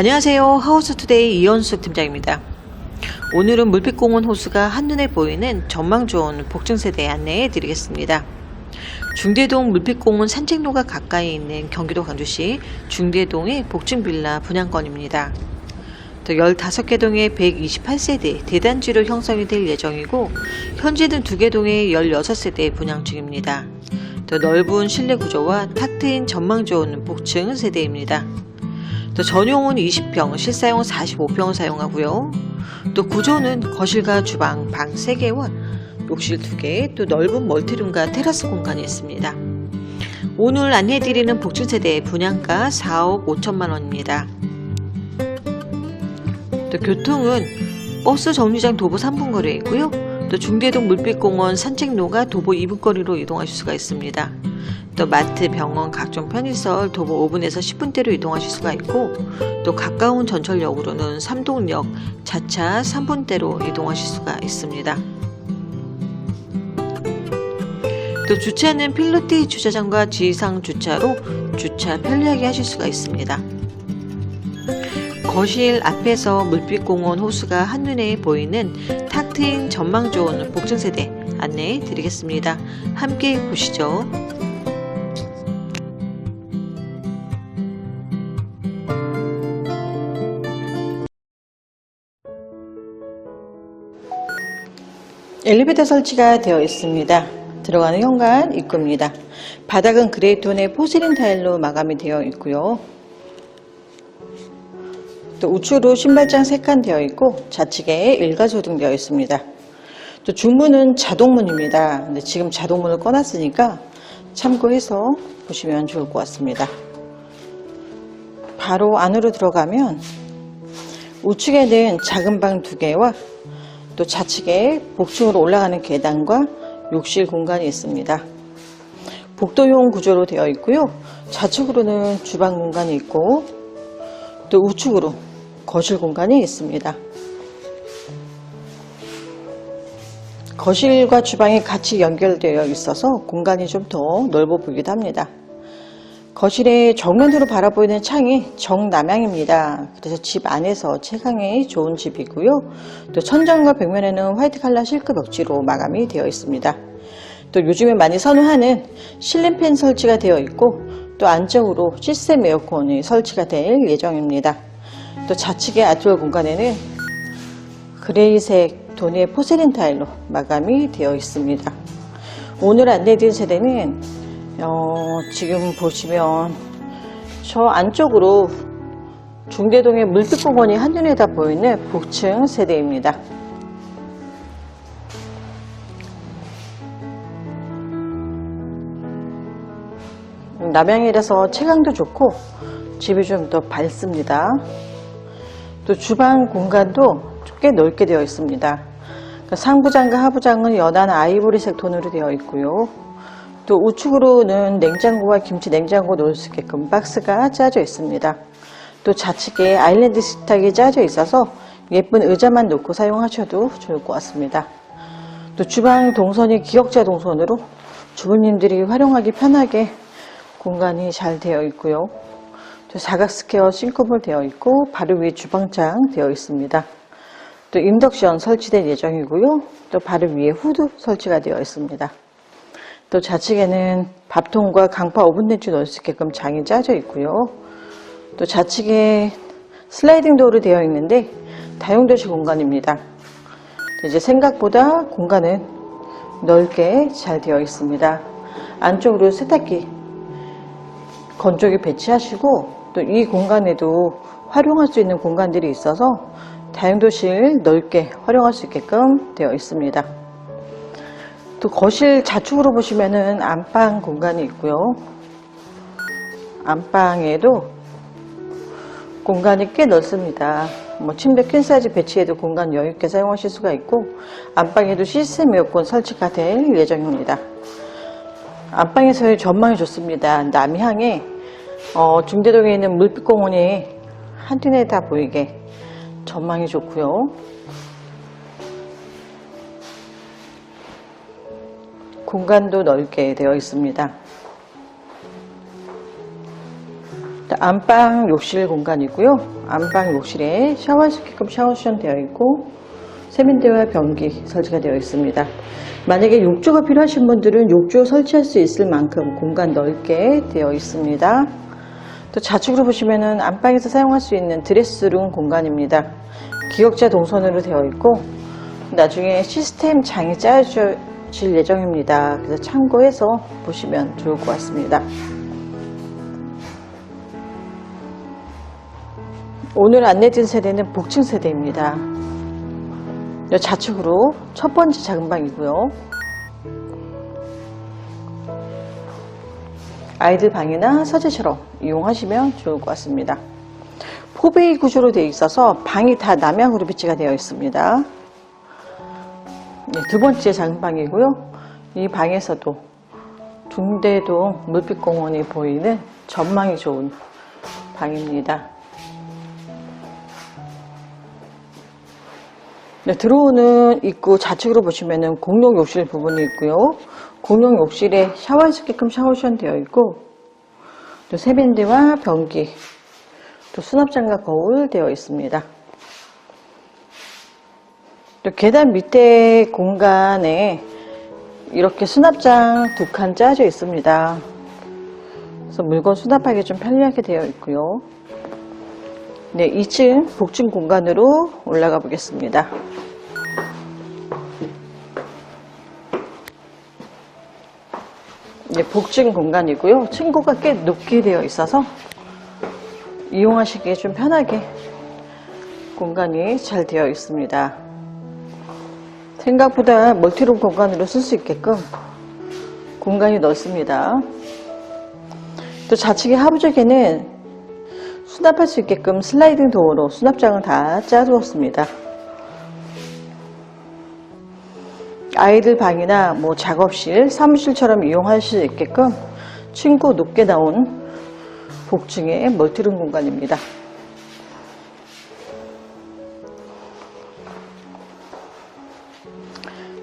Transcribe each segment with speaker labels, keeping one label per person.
Speaker 1: 안녕하세요. 하우스투데이 이현숙 팀장입니다. 오늘은 물빛공원 호수가 한눈에 보이는 전망 좋은 복층세대 안내해 드리겠습니다. 중대동 물빛공원 산책로가 가까이 있는 경기도 광주시 중대동의 복층빌라 분양권입니다. 또 15개 동의 128세대 대단지로 형성이 될 예정이고 현재는 2개 동의 16세대 분양 중입니다. 또 넓은 실내 구조와 탁 트인 전망 좋은 복층 세대입니다. 또 전용은 20평, 실사용 45평을 사용하고요. 또 구조는 거실과 주방, 방 3개와 욕실 2개, 또 넓은 멀티룸과 테라스 공간이 있습니다. 오늘 안내해드리는 복층세대의 분양가 4억 5천만 원입니다. 또 교통은 버스 정류장 도보 3분 거리에 있고요. 또 중대동 물빛공원 산책로가 도보 2분 거리로 이동하실 수가 있습니다. 또 마트, 병원, 각종 편의시설 도보 5분에서 10분대로 이동하실 수가 있고 또 가까운 전철역으로는 삼동역 자차 3분대로 이동하실 수가 있습니다. 또 주차는 필로티 주차장과 지상 주차로 주차 편리하게 하실 수가 있습니다. 거실 앞에서 물빛공원 호수가 한눈에 보이는 탁 트인 전망 좋은 복층세대 안내해 드리겠습니다. 함께 보시죠. 엘리베이터 설치가 되어 있습니다. 들어가는 현관 입구입니다. 바닥은 그레이톤의 포세린 타일로 마감이 되어 있고요. 또 우측으로 신발장 3칸 되어 있고 좌측에 일가소등 되어 있습니다. 또 중문은 자동문입니다. 근데 지금 자동문을 꺼놨으니까 참고해서 보시면 좋을 것 같습니다. 바로 안으로 들어가면 우측에는 작은 방 두 개와 또 좌측에 복층으로 올라가는 계단과 욕실 공간이 있습니다. 복도용 구조로 되어 있고요. 좌측으로는 주방 공간이 있고 또 우측으로 거실 공간이 있습니다. 거실과 주방이 같이 연결되어 있어서 공간이 좀 더 넓어 보이기도 합니다. 거실의 정면으로 바라보이는 창이 정남향입니다. 그래서 집 안에서 채광이 좋은 집이고요. 또 천장과 벽면에는 화이트 칼라 실크 벽지로 마감이 되어 있습니다. 또 요즘에 많이 선호하는 실린팬 설치가 되어 있고 또 안쪽으로 시스템 에어컨이 설치가 될 예정입니다. 또 좌측의 아트월 공간에는 그레이색 도니의 포세린 타일로 마감이 되어 있습니다. 오늘 안내드린 세대는 어, 지금 보시면 저 안쪽으로 중대동의 물빛공원이 한눈에 다 보이는 복층 세대입니다. 남양이라서 채광도 좋고 집이 좀 더 밝습니다. 또 주방 공간도 꽤 넓게 되어 있습니다. 그러니까 상부장과 하부장은 연한 아이보리색 톤으로 되어 있고요. 또 우측으로는 냉장고와 김치 냉장고 놓을 수 있게끔 박스가 짜져 있습니다. 또 좌측에 아일랜드 식탁이 짜져 있어서 예쁜 의자만 놓고 사용하셔도 좋을 것 같습니다. 또 주방 동선이 기역자 동선으로 주부님들이 활용하기 편하게 공간이 잘 되어 있고요. 또 사각 스퀘어 싱크볼 되어 있고 바로 위에 주방장 되어 있습니다. 또 인덕션 설치될 예정이고요. 또 바로 위에 후드 설치가 되어 있습니다. 또 좌측에는 밥통과 강파 오븐렌지 넣을 수 있게끔 장이 짜져 있고요. 또 좌측에 슬라이딩 도어로 되어 있는데 다용도실 공간입니다. 이제 생각보다 공간은 넓게 잘 되어 있습니다. 안쪽으로 세탁기 건조기 배치하시고 또 이 공간에도 활용할 수 있는 공간들이 있어서 다용도실 넓게 활용할 수 있게끔 되어 있습니다. 또 거실 좌측으로 보시면은 안방 공간이 있고요. 안방에도 공간이 꽤 넓습니다. 뭐 침대 퀸 사이즈 배치해도 공간 여유 있게 사용하실 수가 있고 안방에도 시스템 에어컨 설치가 될 예정입니다. 안방에서의 전망이 좋습니다. 남향에 어, 중대동에 있는 물빛공원이 한눈에 다 보이게 전망이 좋고요. 공간도 넓게 되어 있습니다. 안방 욕실 공간이고요. 안방 욕실에 있게끔 샤워션 되어 있고 세면대와 변기 설치가 되어 있습니다. 만약에 욕조가 필요하신 분들은 욕조 설치할 수 있을 만큼 공간 넓게 되어 있습니다. 또 좌측으로 보시면은 안방에서 사용할 수 있는 드레스룸 공간입니다. 기역자 동선으로 되어 있고 나중에 시스템 장이 짜여질 예정입니다. 그래서 참고해서 보시면 좋을 것 같습니다. 오늘 안내드린 세대는 복층 세대입니다. 이 좌측으로 첫 번째 작은 방이고요. 아이들 방이나 서재처럼 이용하시면 좋을 것 같습니다. 포베이 구조로 되어 있어서 방이 다 남향으로 배치가 되어 있습니다. 네, 두 번째 작은 방이고요. 이 방에서도 둥대동 물빛공원이 보이는 전망이 좋은 방입니다. 네, 들어오는 입구 좌측으로 보시면은 공용 욕실 부분이 있고요. 공용 욕실에 있게끔 샤워션 되어 있고, 또 세면대와 변기, 또 수납장과 거울 되어 있습니다. 또 계단 밑에 공간에 이렇게 수납장 두 칸 짜져 있습니다. 그래서 물건 수납하기 좀 편리하게 되어 있고요. 네, 2층 복층 공간으로 올라가 보겠습니다. 네, 복층 공간이고요. 층고가 꽤 높게 되어 있어서 이용하시기에 좀 편하게 공간이 잘 되어 있습니다. 생각보다 멀티룸 공간으로 쓸 수 있게끔 공간이 넓습니다. 또 좌측의 하부 쪽에는 수납할 수 있게끔 슬라이딩 도어로 수납장을 다 짜두었습니다. 아이들 방이나 뭐 작업실, 사무실처럼 이용할 수 있게끔 층고 높게 나온 복층의 멀티룸 공간입니다.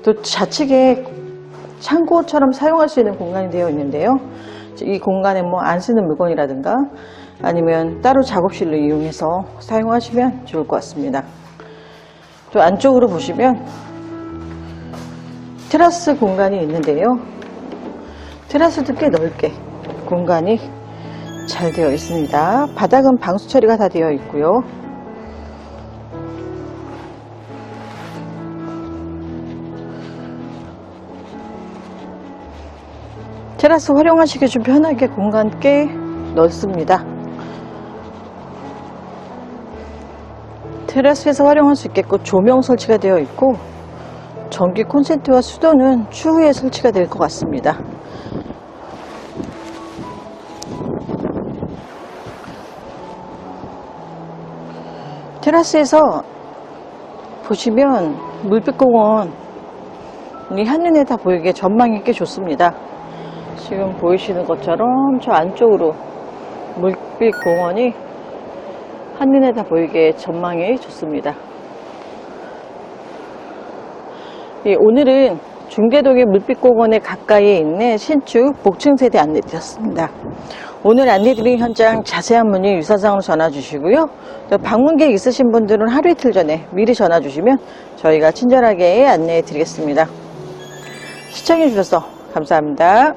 Speaker 1: 또 좌측에 창고처럼 사용할 수 있는 공간이 되어 있는데요. 이 공간에 뭐 안 쓰는 물건이라든가 아니면 따로 작업실로 이용해서 사용하시면 좋을 것 같습니다. 또 안쪽으로 보시면 테라스 공간이 있는데요. 테라스도 꽤 넓게 공간이 잘 되어 있습니다. 바닥은 방수 처리가 다 되어 있고요. 테라스 활용하시기 좀 편하게 공간 꽤 넓습니다. 테라스에서 활용할 수 있겠고 조명 설치가 되어 있고 전기 콘센트와 수도는 추후에 설치가 될 것 같습니다. 테라스에서 보시면 물빛공원이 한눈에 다 보이게 전망이 꽤 좋습니다. 지금 보이시는 것처럼 저 안쪽으로 물빛공원이 한눈에 다 보이게 전망이 좋습니다. 예, 오늘은 중계동의 물빛공원에 가까이에 있는 신축 복층세대 안내드렸습니다. 오늘 안내드린 현장 자세한 문의 유사상으로 전화 주시고요. 또 방문 계획 있으신 분들은 하루 이틀 전에 미리 전화 주시면 저희가 친절하게 안내해 드리겠습니다. 시청해 주셔서 감사합니다.